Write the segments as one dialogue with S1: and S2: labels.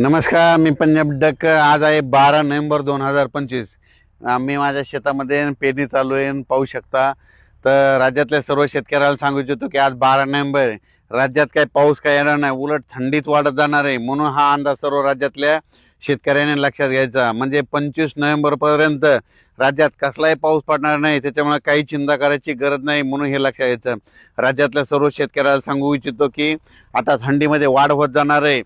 S1: नमस्कार मी पंजाब डक आज आहे बारा नोव्हेंबर दोन हजार पंचवीस. मी माझ्या शेतामध्ये पेरणी चालू आहे पाहू शकता. तर राज्यातल्या सर्व शेतकऱ्याला सांगू इच्छितो की आज बारा नोव्हेंबर आहे. राज्यात काही पाऊस काय येणार नाही उलट थंडीत वाढत जाणार आहे म्हणून हा अंदाज सर्व राज्यातल्या शेतकऱ्यांनी लक्षात घ्यायचा. म्हणजे पंचवीस नोव्हेंबरपर्यंत राज्यात कसलाही पाऊस पडणार नाही त्याच्यामुळे काही चिंता करायची गरज नाही म्हणून हे लक्षात घ्यायचं. राज्यातल्या सर्व शेतकऱ्याला सांगू इच्छितो की आता थंडीमध्ये वाढ होत जाणार आहे.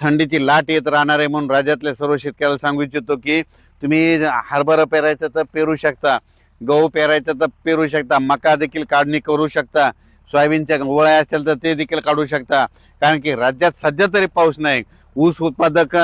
S1: थंडीची लाट येत राहणार आहे म्हणून राज्यातल्या सर्व शेतकऱ्याला सांगू इच्छितो की तुम्ही हरभरा पेरायचं तर पेरू शकता गहू पेरायचं तर पेरू शकता मका देखील काढणी करू शकता. सोयाबीनच्या गोळ्या असेल तर ते देखील काढू शकता. कारण की राज्यात सध्या तरी पाऊस नाही. ऊस उत्पादक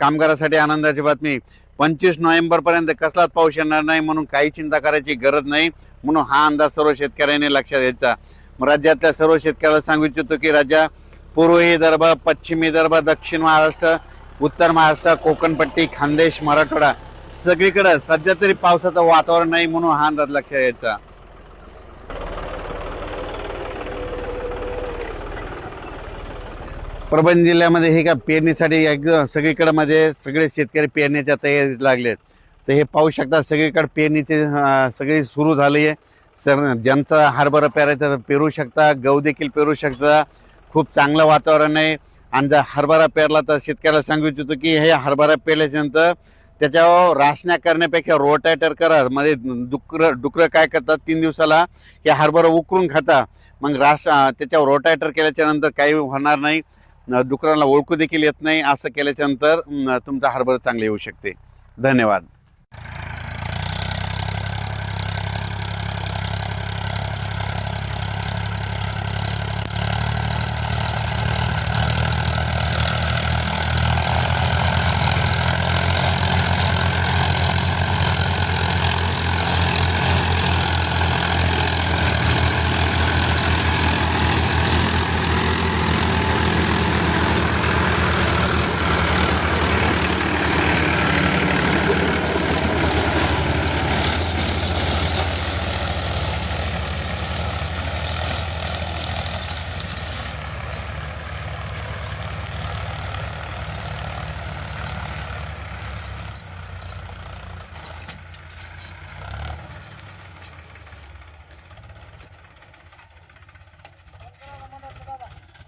S1: कामगारासाठी आनंदाची बातमी. पंचवीस नोव्हेंबरपर्यंत कसलाच पाऊस येणार नाही म्हणून काही चिंता करायची गरज नाही म्हणून हा अंदाज सर्व शेतकऱ्यांनी लक्षात घ्यायचा. मग राज्यातल्या सर्व शेतकऱ्याला सांगू इच्छितो की राज्या पूर्व विदर्भ पश्चिम विदर्भ दक्षिण महाराष्ट्र उत्तर महाराष्ट्र कोकणपट्टी खानदेश मराठवाडा सगळीकडं सध्या तरी पावसाचं वातावरण नाही म्हणून हा अंदाज लक्षात घ्यायचा. परभणी जिल्ह्यामध्ये हे का पेरणीसाठी एकदम सगळीकडं मध्ये सगळे शेतकरी पेरण्याच्या तयारीत लागलेत. तर हे पाहू शकता सगळीकडे पेरणीचे सगळी सुरू झाली आहे सर ज्यांचा हरभरा पेरायचा पेरू शकता गहू देखील पेरू शकता. खूप चांगलं वातावरण आहे. आणि जर हरभरा पेरला तर शेतकऱ्याला सांगू इच्छितो की हे हरभरा पेरल्याच्यानंतर त्याच्यावर राशण्या करण्यापेक्षा रोटायटर करा. म्हणजे डुकरं डुकरं काय करतात? तीन दिवसाला हे हरभरा उकरून खाता. मग राश त्याच्यावर रोटायटर केल्याच्यानंतर काही होणार नाही. डुकरांना ओळखू देखील येत नाही. असं केल्याच्यानंतर तुमचा हरभरा चांगले येऊ शकते. धन्यवाद.